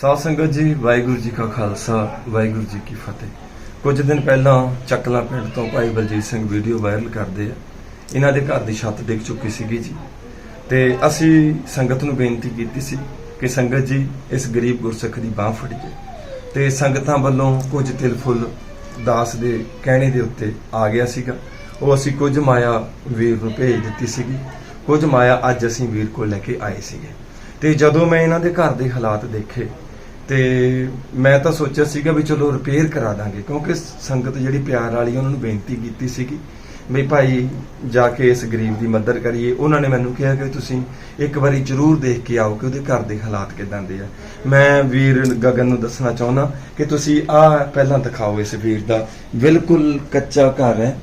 ਸਾਧ ਸੰਗਤ ਜੀ, ਵਾਹਿਗੁਰੂ ਜੀ ਕਾ ਖਾਲਸਾ, ਵਾਹਿਗੁਰੂ ਜੀ ਕੀ ਫਤਿਹ। ਕੁਝ ਦਿਨ ਪਹਿਲਾਂ ਚੱਕਲਾ ਪਿੰਡ ਤੋਂ ਭਾਈ ਬਲਜੀਤ ਸਿੰਘ ਵੀਡੀਓ ਵਾਇਰਲ ਕਰਦੇ ਆ। ਇਹਨਾਂ ਦੇ ਘਰ ਦੀ ਛੱਤ ਡਿੱਗ ਚੁੱਕੀ ਸੀਗੀ ਜੀ। ਤੇ ਅਸੀਂ ਸੰਗਤ ਨੂੰ ਬੇਨਤੀ ਕੀਤੀ ਸੀ ਕਿ ਸੰਗਤ ਜੀ, ਇਸ ਗਰੀਬ ਗੁਰਸਿੱਖ ਦੀ ਬਾਹ ਫੜੀਏ ਤੇ ਸੰਗਤਾਂ ਵੱਲੋਂ ਕੁਝ ਤਿਲ ਫੁੱਲ ਦਾਸ ਦੇ ਕਹਿਣੇ ਦੇ ਉੱਤੇ ਆ ਗਿਆ ਸੀਗਾ। ਉਹ ਅਸੀਂ ਕੁਝ ਮਾਇਆ ਵੀਰ ਨੂੰ ਭੇਜ ਦਿੱਤੀ ਸੀਗੀ। ਕੁਝ ਮਾਇਆ ਅੱਜ ਅਸੀਂ ਵੀਰ ਕੋਲ ਲੈ ਕੇ ਆਏ ਸੀਗੇ। ਤੇ ਜਦੋਂ ਮੈਂ ਇਹਨਾਂ ਦੇ ਘਰ ਦੇ ਹਾਲਾਤ ਦੇਖੇ ਤੇ ਮੈਂ ਤਾਂ ਸੋਚਿਆ ਸੀਗਾ ਵੀ ਚਲੋ ਰਿਪੇਅਰ ਕਰਾ ਦਾਂਗੇ, ਕਿਉਂਕਿ ਸੰਗਤ ਜਿਹੜੀ ਪਿਆਰ ਵਾਲੀ ਉਹਨਾਂ ਨੂੰ ਬੇਨਤੀ ਕੀਤੀ ਸੀਗੀ ਵੀ ਭਾਈ ਜਾ ਕੇ ਇਸ ਗਰੀਬ ਦੀ ਮਦਦ ਕਰੀਏ। ਉਹਨਾਂ ਨੇ ਮੈਨੂੰ ਕਿਹਾ ਕਿ ਤੁਸੀਂ ਇੱਕ ਵਾਰੀ ਜ਼ਰੂਰ ਦੇਖ ਕੇ ਆਓ ਕਿ ਉਹਦੇ ਘਰ ਦੇ ਹਾਲਾਤ ਕਿਦਾਂ ਦੇ ਆ। ਮੈਂ ਵੀਰ ਗਗਨ ਨੂੰ ਦੱਸਣਾ ਚਾਹੁੰਦਾ ਕਿ ਤੁਸੀਂ ਆ ਪਹਿਲਾਂ ਦਿਖਾਓ ਇਸ ਵੀਰ ਦਾ। ਬਿਲਕੁਲ ਕੱਚਾ ਘਰ ਹੈ,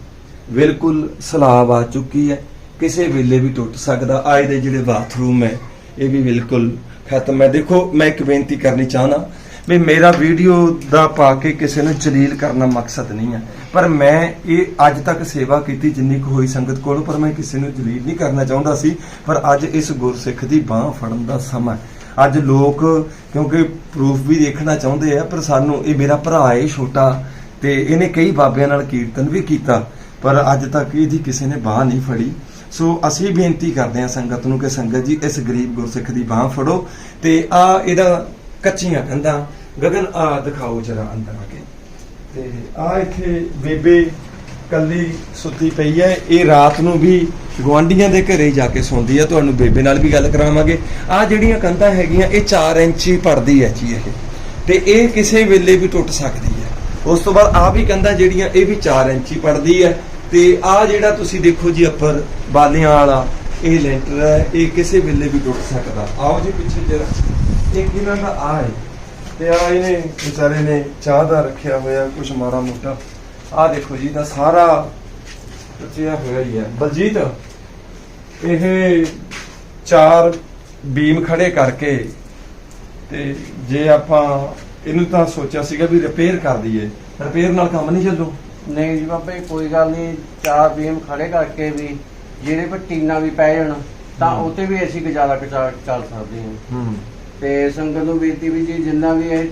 ਬਿਲਕੁਲ ਸਲਾਬ ਆ ਚੁੱਕੀ ਹੈ, ਕਿਸੇ ਵੇਲੇ ਵੀ ਟੁੱਟ ਸਕਦਾ। ਆਏ ਦੇ ਜਿਹੜੇ ਬਾਥਰੂਮ ਹੈ ਇਹ ਵੀ ਬਿਲਕੁਲ ਖਤਮ ਹੈ। ਦੇਖੋ, ਮੈਂ ਇੱਕ ਬੇਨਤੀ ਕਰਨੀ ਚਾਹਨਾ ਵੀ ਮੇਰਾ ਵੀਡੀਓ ਦਾ ਪਾ ਕੇ ਕਿਸੇ ਨੂੰ ਜਲੀਲ ਕਰਨਾ ਮਕਸਦ ਨਹੀਂ ਹੈ। ਪਰ ਮੈਂ ਇਹ ਅੱਜ ਤੱਕ ਸੇਵਾ ਕੀਤੀ ਜਿੰਨੀ ਕੁ ਹੋਈ ਸੰਗਤ ਕੋਲੋਂ, ਪਰ ਮੈਂ ਕਿਸੇ ਨੂੰ ਜਲੀਲ ਨਹੀਂ ਕਰਨਾ ਚਾਹੁੰਦਾ ਸੀ। ਪਰ ਅੱਜ ਇਸ ਗੁਰਸਿੱਖ ਦੀ ਬਾਹ ਫੜਨ ਦਾ ਸਮਾਂ ਅੱਜ ਲੋਕ, ਕਿਉਂਕਿ ਪ੍ਰੂਫ ਵੀ ਦੇਖਣਾ ਚਾਹੁੰਦੇ ਆ, ਪਰ ਸਾਨੂੰ ਇਹ ਮੇਰਾ ਭਰਾ ਹੈ ਛੋਟਾ, ਤੇ ਇਹਨੇ ਕਈ ਬਾਬਿਆਂ ਨਾਲ ਕੀਰਤਨ ਵੀ ਕੀਤਾ, ਪਰ ਅੱਜ ਤੱਕ ਇਹਦੀ ਕਿਸੇ ਨੇ ਬਾਹ ਨਹੀਂ ਫੜੀ। ਸੋ ਅਸੀਂ ਬੇਨਤੀ ਕਰਦੇ ਹਾਂ ਸੰਗਤ ਨੂੰ ਕਿ ਸੰਗਤ ਜੀ, ਇਸ ਗਰੀਬ ਗੁਰਸਿੱਖ ਦੀ ਬਾਹ ਫੜੋ ਤੇ ਆ ਇਹਦਾ ਕੱਚੀਆਂ ਕੰਧਾਂ, ਗਗਨ ਆ ਦਿਖਾਓ ਜਰਾ ਅੰਦਰ ਆ ਕੇ। ਤੇ ਆ ਇੱਥੇ ਬੇਬੇ ਕੱਲੀ ਸੁੱਤੀ ਪਈ ਹੈ, ਇਹ ਰਾਤ ਨੂੰ ਵੀ ਗਵਾਂਡੀਆਂ ਦੇ ਘਰੇ ਜਾ ਕੇ ਸੌਂਦੀ ਹੈ, ਤੁਹਾਨੂੰ ਬੇਬੇ ਨਾਲ ਵੀ ਗੱਲ ਕਰਾਵਾਂਗੇ। ਆ ਜਿਹੜੀਆਂ ਕੰਧਾਂ ਹੈਗੀਆਂ, ਇਹ 4 ਇੰਚੀ ਪੜਦੀ ਹੈ ਜੀ ਇਹ। ਤੇ ਇਹ ਕਿਸੇ ਵੇਲੇ ਵੀ ਟੁੱਟ ਸਕਦੀ ਹੈ। ਉਸ ਤੋਂ ਬਾਅਦ ਆ ਵੀ ਕੰਧਾਂ ਜਿਹੜੀਆਂ, ਇਹ ਵੀ 4 ਇੰਚੀ ਪੜਦੀ ਹੈ। ਤੇ ਆ ਜਿਹੜਾ ਤੁਸੀਂ ਦੇਖੋ ਜੀ ਉੱਪਰ ਬਾਲਿਆਂ ਵਾਲਾ, ਇਹ ਲੈਂਟਰ ਹੈ, ਇਹ ਕਿਸੇ ਵੇਲੇ ਵੀ ਟੁੱਟ ਸਕਦਾ। ਆਓ ਜੀ ਪਿੱਛੇ ਜਰਾ। ਇੱਕ ਇਹਨਾਂ ਦਾ ਆ ਹੈ। ਤੇ ਆ ਇਹਨੇ ਵਿਚਾਰੇ ਨੇ ਚਾਹ ਦਾ ਰੱਖਿਆ ਹੋਇਆ, ਕੁਛ ਮਾੜਾ ਮੋਟਾ। ਆ ਦੇਖੋ ਜੀ ਦਾ ਸਾਰਾ ਰਚਿਆ ਹੋਇਆ ਹੀ ਹੈ। ਬਲਜੀਤ, ਇਹ ਚਾਰ ਬੀਮ ਖੜੇ ਕਰਕੇ ਤੇ ਜੇ ਆਪਾਂ, ਇਹਨੂੰ ਤਾਂ ਸੋਚਿਆ ਸੀਗਾ ਵੀ ਰਿਪੇਅਰ ਕਰ ਦਈਏ। ਰਿਪੇਅਰ ਨਾਲ ਕੰਮ ਨਹੀਂ ਚੱਲੂ। ਨਹੀਂ ਜੀ ਬਾਬਾ ਜੀ ਕੋਈ ਗੱਲ ਨਹੀਂ ਚਾਰ ਬੀਮ ਖੜੇ ਕਰਕੇ ਵੀ ਜਿਹੜੇ ਪਰ ਟੀਨਾ ਵੀ ਪੈ ਜਾਣ ਤਾਂ। ਉਤੇ ਵੀ ਅਸੀਂ ਗੁਜ਼ਾਰਾ ਕਰ ਚੱਲ ਸਕਦੇ ਹਾਂ ਹੂੰ ਤੇ ਸੰਗਤ ਨੂੰ ਬੇਨਤੀ ਵੀ ਜੀ ਜਿੰਨਾ ਵੀ ਇਹ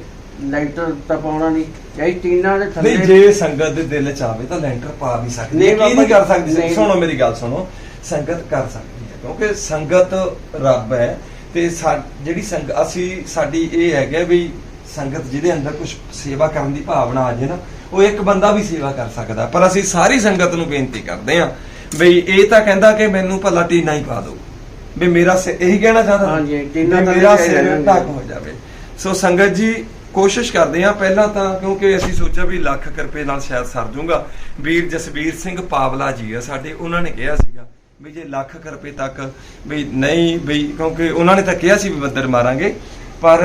ਲੈਂਟਰ ਤਾਂ ਪਾਉਣਾ ਨਹੀਂ ਇਹ ਟੀਨਾ ਦੇ ਥੱਲੇ ਨਹੀਂ ਜੇ ਸੰਗਤ ਦੇ ਦਿਲ ਚ ਆਵੇ ਤਾਂ ਲੈਂਟਰ ਪਾ ਵੀ ਸਕਦੀ ਨਹੀਂ ਹੈ ਕੀ ਨਹੀਂ ਕਰ ਸਕਦੀ। ਸੁਣੋ ਮੇਰੀ ਗੱਲ ਸੁਣੋ ਸੰਗਤ ਕਰ ਸਕਦੀ ਹੈ ਕਿਉਂਕਿ ਸੰਗਤ ਰੱਬ ਹੈ ਤੇ ਜਿਹੜੀ ਸੰਗ ਅਸੀਂ ਸਾਡੀ ਇਹ ਹੈਗਾ ਵੀ ਸੰਗਤ ਜਿਹਦੇ ਅੰਦਰ ਕੁਝ ਸੇਵਾ ਕਰਨ ਦੀ ਭਾਵਨਾ ਆ ਜੇ ਨਾ ਉਹ ਇੱਕ ਬੰਦਾ ਵੀ ਸੇਵਾ ਕਰ ਸਕਦਾ ਪਰ ਅਸੀਂ ਸਾਰੀ ਸੰਗਤ ਨੂੰ ਬੇਨਤੀ ਕਰਦੇ ਹਾਂ ਬਈ ਇਹ ਤਾਂ ਕਹਿੰਦਾ ਕਿ ਮੈਨੂੰ ਭਲਾ ਟੀਨਾ ਹੀ ਪਾ ਦਿਓ। ਵੀ ਮੇਰਾ ਸਿਰ ਇਹੀ ਕਹਿਣਾ ਚਾਹਦਾ। ਹਾਂਜੀ, ਟੀਨਾ ਤਾਂ ਮੇਰਾ ਸਿਰ ਢੱਕ ਹੋ ਜਾਵੇ। ਸੋ ਸੰਗਤ ਜੀ ਕੋਸ਼ਿਸ਼ ਕਰਦੇ ਆ ਪਹਿਲਾਂ ਤਾਂ ਕਿਉਂਕਿ ਅਸੀਂ ਸੋਚਿਆ ਵੀ ਲੱਖ ਰੁਪਏ ਨਾਲ ਸ਼ਾਇਦ ਸਰ ਜਾਊਗਾ ਵੀਰ ਜਸਵੀਰ ਸਿੰਘ ਪਾਵਲਾ ਜੀ ਆ ਸਾਡੇ ਉਹਨਾਂ ਨੇ ਕਿਹਾ ਸੀਗਾ ਵੀ ਜੇ ਲੱਖ ਰੁਪਏ ਤੱਕ ਵੀ ਨਹੀਂ ਵੀ ਕਿਉਂਕਿ ਉਹਨਾਂ ਨੇ ਤਾਂ ਕਿਹਾ ਸੀ ਵੀ ਮਦਦ ਮਾਰਾਂਗੇ। ਪਰ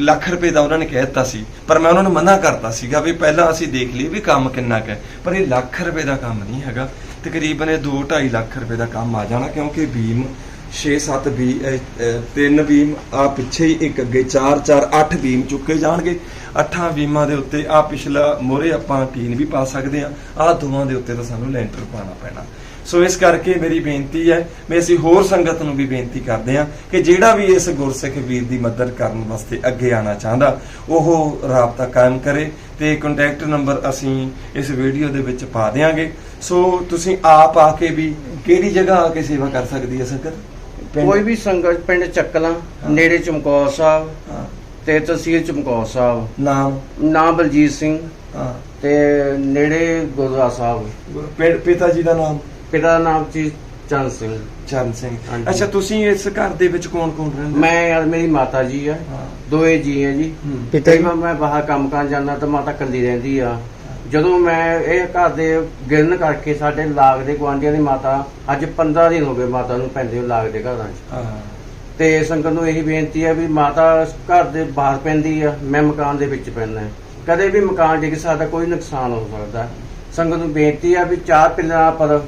ਲੱਖ ਰੁਪਏ ਦਾ ਉਹਨਾਂ ਨੇ ਕਹਿ ਦਿੱਤਾ ਸੀ, ਪਰ ਮੈਂ ਉਹਨਾਂ ਨੂੰ ਮਨਾ ਕਰਤਾ ਸੀਗਾ ਵੀ ਪਹਿਲਾਂ ਅਸੀਂ ਦੇਖ ਲਈ ਵੀ ਕੰਮ ਕਿੰਨਾ ਕੁ ਹੈ। ਪਰ ਇਹ ਲੱਖ ਰੁਪਏ ਦਾ ਕੰਮ ਨਹੀਂ ਹੈਗਾ। ਤਕਰੀਬਨ ਇਹ 2.5 ਲੱਖ ਰੁਪਏ ਦਾ ਕੰਮ ਆ ਜਾਣਾ, ਕਿਉਂਕਿ ਬੀਮ 6-7 ਬੀ ਤਿੰਨ ਬੀਮ ਆ ਪਿੱਛੇ ਹੀ ਇੱਕ ਅੱਗੇ 4-4 8 ਬੀਮ ਚੁੱਕੇ ਜਾਣਗੇ। ਅੱਠਾਂ ਬੀਮਾਂ ਦੇ ਉੱਤੇ ਆ ਪਿਛਲਾ ਮੋਰੇ ਆਪਾਂ ਟੀਨ ਵੀ ਪਾ ਸਕਦੇ ਆ ਆ ਦੋਵਾਂ ਦੇ ਉੱਤੇ ਤਾਂ ਸਾਨੂੰ ਲੈਂਟਰ ਪਾਣਾ ਪੈਣਾ। ਸੋ ਇਸ ਕਰਕੇ ਮੇਰੀ ਬੇਨਤੀ ਹੈ ਮੈਂ ਅਸੀਂ ਹੋਰ ਸੰਗਤ ਨੂੰ ਵੀ ਬੇਨਤੀ ਕਰਦੇ ਹਾਂ ਕਿ ਜਿਹੜਾ ਵੀ ਇਸ ਗੁਰਸਿੱਖ ਵੀਰ ਦੀ ਮਦਦ ਕਰਨ ਵਾਸਤੇ ਅੱਗੇ ਆਣਾ ਚਾਹੁੰਦਾ ਉਹ ਰਾਬਤਾ ਕਾਇਮ ਕਰੇ ਤੇ ਕੰਟੈਕਟ ਨੰਬਰ ਅਸੀਂ ਇਸ ਵੀਡੀਓ ਦੇ ਵਿੱਚ ਪਾ ਦੇਵਾਂਗੇ ਸੋ ਤੁਸੀਂ ਆਪ ਆ ਕੇ ਵੀ ਕਿਹੜੀ ਜਗ੍ਹਾ ਆ ਕੇ ਸੇਵਾ ਕਰ ਸਕਦੀ ਹੈ ਸੰਗਤ? ਕੋਈ ਵੀ ਸੰਗਤ ਪਿੰਡ ਚੱਕਲਾਂ। ਨੇੜੇ ਚਮਕੌਰ ਸਾਹਿਬ ਤੇ ਤਹਿਸੀਲ ਚਮਕੌਰ ਸਾਹਿਬ। ਨਾਮ? ਨਾਮ ਬਲਜੀਤ ਸਿੰਘ ਹਾਂ। ਤੇ ਨੇੜੇ ਗੁਰਦੁਆਰਾ ਸਾਹਿਬ। ਪਿਤਾ ਜੀ ਦਾ ਨਾਮ? ਪਿਤਾ ਦਾ ਨਾਮ ਜੀ ਚੰਦ ਸਿੰਘ। ਚਰਨ ਸਿੰਘ। ਹਾਂਜੀ। ਅੱਛਾ ਤੁਸੀਂ ਇਸ ਘਰ ਦੇ ਵਿੱਚ ਕੌਣ ਕੌਣ ਰਹਿੰਦੇ? ਮੈਂ ਯਾਰ ਮੇਰੀ ਮਾਤਾ ਜੀ ਆ। ਹਾਂ। ਦੋਏ ਜੀ ਆ ਜੀ। ਹੂੰ। ਪਿਤਾ ਜੀ ਮੈਂ ਬਾਹਰ ਕੰਮ ਕਰਨ ਜਾਂਦਾ ਤਾਂ ਮਾਤਾ ਇਕੱਲੀ ਰਹਿੰਦੀ ਆ। ਜਦੋਂ ਮੈਂ ਇਹ ਘਰ ਦੇ ਗਿਰਨ ਕਰਕੇ ਸਾਡੇ ਲਾਗ ਦੇ ਗੁਆਂਢੀਆਂ ਦੀ ਮਾਤਾ ਅੱਜ 15 ਦਿਨ ਹੋ ਗਏ ਮਾਤਾ ਨੂੰ ਪੈਂਦੇ ਹੋਏ ਲਾਗ ਦੇ ਘਰਾਂ 'ਚ। ਹਾਂ। ਤੇ ਸੰਗਤ ਨੂੰ ਇਹੀ ਬੇਨਤੀ ਹੈ ਵੀ ਮਾਤਾ ਘਰ ਦੇ ਬਾਹਰ ਪੈਂਦੀ ਆ ਮੈਂ ਮਕਾਨ ਦੇ ਵਿੱਚ ਪੈਂਦਾ। ਕਦੇ ਵੀ ਮਕਾਨ ਡਿੱਗ ਸਕਦਾ ਕੋਈ ਨੁਕਸਾਨ ਹੋ ਸਕਦਾ। ਸੰਗਤ ਨੂੰ ਬੇਨਤੀ ਆ ਵੀ ਚਾਰ ਪਿੱਲਰਾਂ ਪਰ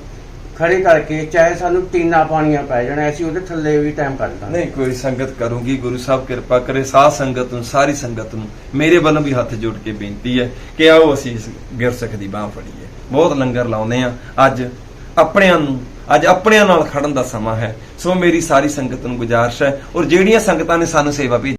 ਖੜੇ ਕਰਕੇ ਚਾਹੇ ਸਾਨੂੰ ਟੀਨਾ ਪਾਣੀਆਂ ਪੈ ਜਾਣ ਅਸੀਂ ਉਹਦੇ ਥੱਲੇ ਵੀ ਟਾਈਮ ਕੱਢ ਦਾਂਗੇ। ਨਹੀਂ, ਕੋਈ ਸੰਗਤ ਕਰੂਗੀ, ਗੁਰੂ ਸਾਹਿਬ ਕਿਰਪਾ ਕਰੇ, ਸਾਧ ਸੰਗਤ ਨੂੰ, ਸਾਰੀ ਸੰਗਤ ਨੂੰ, ਮੇਰੇ ਵੱਲੋਂ ਵੀ ਹੱਥ ਜੋੜ ਕੇ ਬੇਨਤੀ ਹੈ ਕਿ ਆਓ ਅਸੀਂ ਇਸ ਗਿਰਸਖ ਦੀ ਬਾਹ ਫੜੀਏ। ਬਹੁਤ ਲੰਗਰ ਲਾਉਂਦੇ ਆ ਅੱਜ ਆਪਣਿਆਂ ਨੂੰ, ਅੱਜ ਆਪਣਿਆਂ ਨਾਲ ਖੜਨ ਦਾ ਸਮਾਂ ਹੈ। ਸੋ ਮੇਰੀ ਸਾਰੀ ਸੰਗਤ ਨੂੰ ਗੁਜ਼ਾਰਿਸ਼ ਹੈ ਔਰ ਜਿਹੜੀਆਂ ਸੰਗਤਾਂ ਨੇ ਸਾਨੂੰ ਸੇਵਾ ਭੇਜੀ